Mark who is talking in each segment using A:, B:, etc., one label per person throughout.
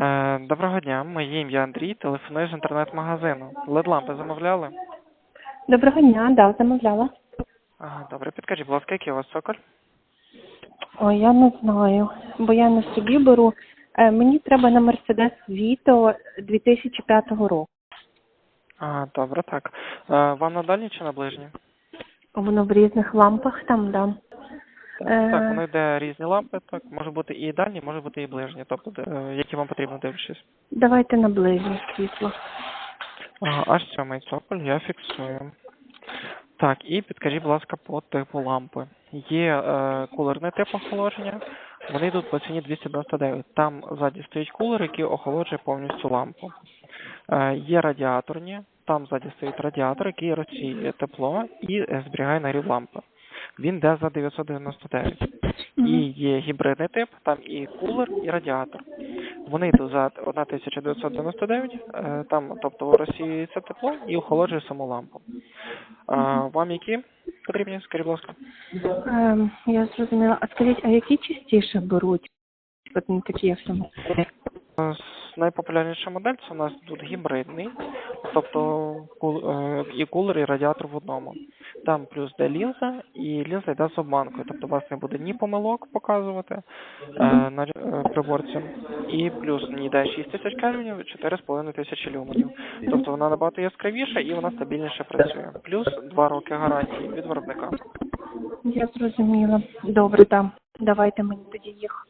A: Е, Доброго дня, моє ім'я Андрій, телефоную з інтернет-магазину. LED-лампи замовляли?
B: Доброго дня, да, замовляла.
A: Ага, добре, підкажіть, будь ласка, який у вас цоколь?
B: Ой, я не знаю, бо я не собі беру. Е, мені треба на Mercedes Vito 2005 року.
A: Ага, добре, так. Е, Вам на дальній чи на ближній?
B: Воно в різних лампах там, да.
A: Так,
B: Е.
A: воно йде різні лампи, так, може бути і дальні, може бути і ближні, тобто, е, які вам потрібно дивлячись.
B: Давайте на ближнє світло.
A: Ага, аж сьомий цоколь, я фіксую. Так, і підкажіть, будь ласка, по типу лампи. Є е, кулерний тип охолодження, вони йдуть по ціні 299. Там ззаді стоїть кулер, який охолоджує повністю лампу. Е, є радіаторні, там ззаді стоїть радіатор, який розсіює тепло і зберігає нагрів лампи. Він йде за 999. І є гібридний тип, там і кулер, і радіатор. Вони йдуть за 1999, е, там, тобто розсіюється тепло і охолоджує саму лампу. А, вам які потрібні, скажіть, будь ласка?
B: Ем, я зрозуміла. А скажіть, а які частіше беруть? От не такі саме.
A: Е, с- Найпопулярніша модель це у нас тут гібридний, тобто е, і кулер, і радіатор в одному. Там плюс де лінза, і лінза йде з обманкою, тобто у вас не буде ні помилок показувати е, на е, приборці, і плюс не йде 6 тисяч кельвінів, 4,5 тисячі люменів. Тобто вона набагато яскравіша і вона стабільніше працює. Плюс 2 роки гарантії від виробника.
B: Я зрозуміла. Добре, там. Давайте мені тоді їх.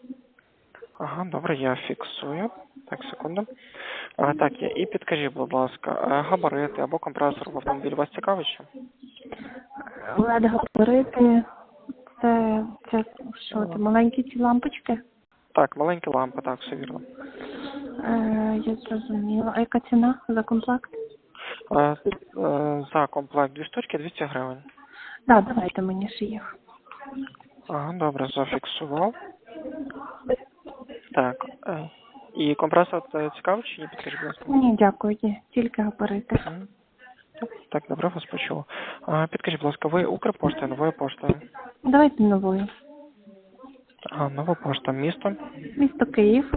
A: Ага, добре, я фіксую. Так, секунду. А, так. І підкажіть, будь ласка, е, габарити або компресор в автомобілі вас цікавить ще?
B: led габарити. Це, це що, це маленькі ці лампочки?
A: Так, маленькі лампи, так, все вірно.
B: Е, я зрозуміла. А яка ціна за комплект?
A: Е, е, за комплект дві штучки 200 гривень.
B: Да, давайте мені ще їх.
A: Ага, добре, зафіксував. І компресор це цікаво чи ні? Підкажіть, будь ласка.
B: Ні, дякую, ні, тільки габарити.
A: Мгм. Так, добре, вас почув. Підкажіть, будь ласка, ви Укрпоштою, новою поштою?
B: Давайте новою.
A: А, нова пошта, місто,
B: Місто Київ,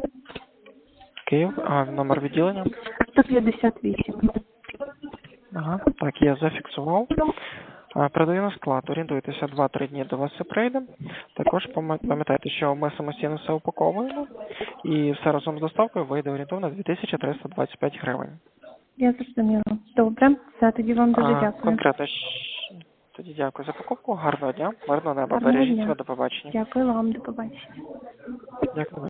A: Київ, а, номер відділення?
B: 158.
A: Ага, так, я зафіксував. А, Передаю на склад. Орієнтуйтеся 2-3 дні до вас все прийде. Також пам'ятайте, що ми самостійно все упаковуємо, і все разом з доставкою вийде орієнтовно 2325 гривень.
B: Я зрозуміла. Добре, все, тоді вам дуже
A: А,
B: дякую.
A: Конкретно тоді дякую за покупку. Гарного дня, мирного неба. Бережіть себе, до побачення.
B: Дякую вам, до побачення.
A: Дякую.